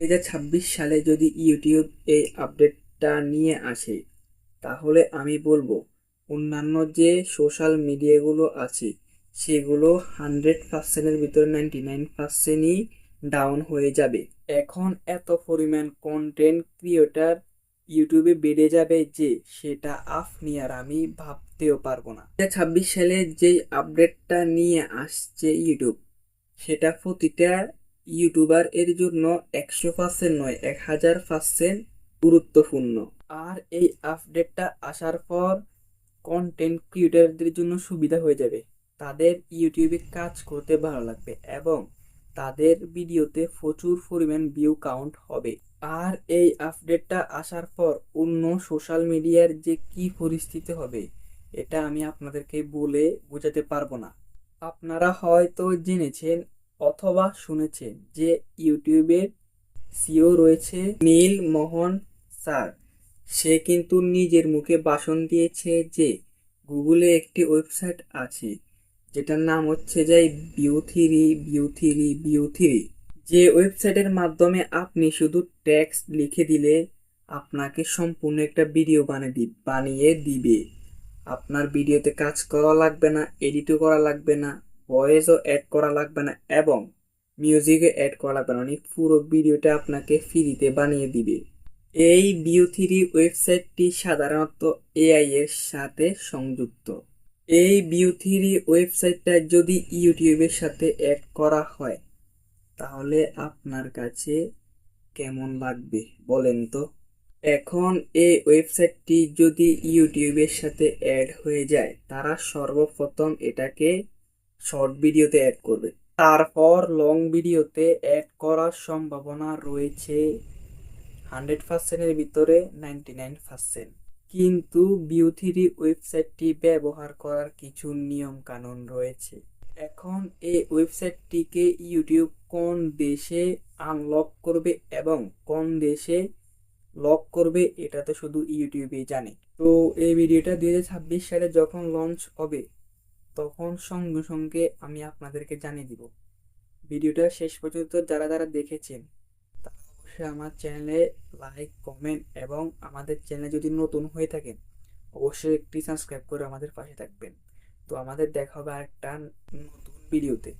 দু হাজার ছাব্বিশ সালে যদি ইউটিউব এই আপডেটটা নিয়ে আসে, তাহলে আমি বলব, অন্যান্য যে সোশ্যাল মিডিয়াগুলো আছে, সেগুলো হান্ড্রেড পার্সেন্টের ভিতরে নাইনটি নাইন পার্সেন্টই ডাউন হয়ে যাবে। এখন এত পরিমাণ কন্টেন্ট ক্রিয়েটার ইউটিউবে বেড়ে যাবে যে, সেটা আপনি আর আমি ভাবতেও পারব না। দু ছাব্বিশ সালে যেই আপডেটটা নিয়ে আসছে ইউটিউব, সেটা প্রতিটা ইউটিউবার এর জন্য একশো পার্সেন্ট নয়, এক হাজার পার্সেন্ট গুরুত্বপূর্ণ। আর এই আপডেটটা আসার পর কন্টেন্ট ক্রিয়েটারদের জন্য সুবিধা হয়ে যাবে। তাদের ইউটিউবে কাজ করতে ভালো লাগবে এবং তাদের ভিডিওতে প্রচুর পরিমাণ ভিউ কাউন্ট হবে। আর এই আপডেটটা আসার পর অন্য সোশ্যাল মিডিয়ার যে কি পরিস্থিতি হবে, এটা আমি আপনাদেরকে বলে বোঝাতে পারব না। আপনারা হয়তো জেনেছেন অথবা শুনেছেন যে ইউটিউবের সিও রয়েছে নীল মোহন স্যার। সে কিন্তু নিজের মুখে ভাষণ দিয়েছে যে গুগলে একটি ওয়েবসাইট আছে, যেটার নাম হচ্ছে যে বিউ থ্রি বিউ থ্রি বিউ থ্রি যে ওয়েবসাইটের মাধ্যমে আপনি শুধু টেক্সট লিখে দিলে আপনাকে সম্পূর্ণ একটা ভিডিও বানিয়ে দি বানিয়ে দিবে। আপনার ভিডিওতে কাজ করা লাগবে না, এডিটও করা লাগবে না। ভয়েসও অ্যাড করা লাগবে না এবং মিউজিকও অ্যাড করা লাগবে না। মানে পুরো ভিডিওটা আপনাকে ফ্রিতে বানিয়ে দিবে। এই বিউ থ্রি ওয়েবসাইটটি সাধারণত এআই এর সাথে সংযুক্ত। এই বিউ থ্রি ওয়েবসাইটটা যদি ইউটিউবের সাথে অ্যাড করা হয়, তাহলে আপনার কাছে কেমন লাগবে বলেন তো? এখন এই ওয়েবসাইটটি যদি ইউটিউবের সাথে অ্যাড হয়ে যায়, তারা সর্বপ্রথম এটাকে শর্ট ভিডিওতে অ্যাড করবে। তারপর লং ভিডিওতে অ্যাড করার সম্ভাবনা রয়েছে হান্ড্রেড পার্সেন্টের ভিতরে নাইনটি নাইন পার্সেন্ট কিন্তু বিউ থ্রি ওয়েবসাইটটি ব্যবহার করার কিছু নিয়ম কানুন রয়েছে। এখন এই ওয়েবসাইটটিকে ইউটিউব কোন দেশে আনলক করবে এবং কোন দেশে লক করবে এটা তো শুধু ইউটিউবেই জানে। তো এই ভিডিওটা দু হাজার ছাব্বিশ সালে যখন লঞ্চ হবে তখন সঙ্গে সঙ্গে আমি আপনাদেরকে জানিয়ে দিব। ভিডিওটা শেষ পর্যন্ত যারা যারা দেখেছেন, তারা অবশ্যই আমার চ্যানেলে লাইক, কমেন্ট এবং আমাদের চ্যানেলে যদি নতুন হয়ে থাকেন, অবশ্যই একটি সাবস্ক্রাইব করে আমাদের পাশে থাকবেন। তো আমাদের দেখা হবে আরেকটা নতুন ভিডিওতে।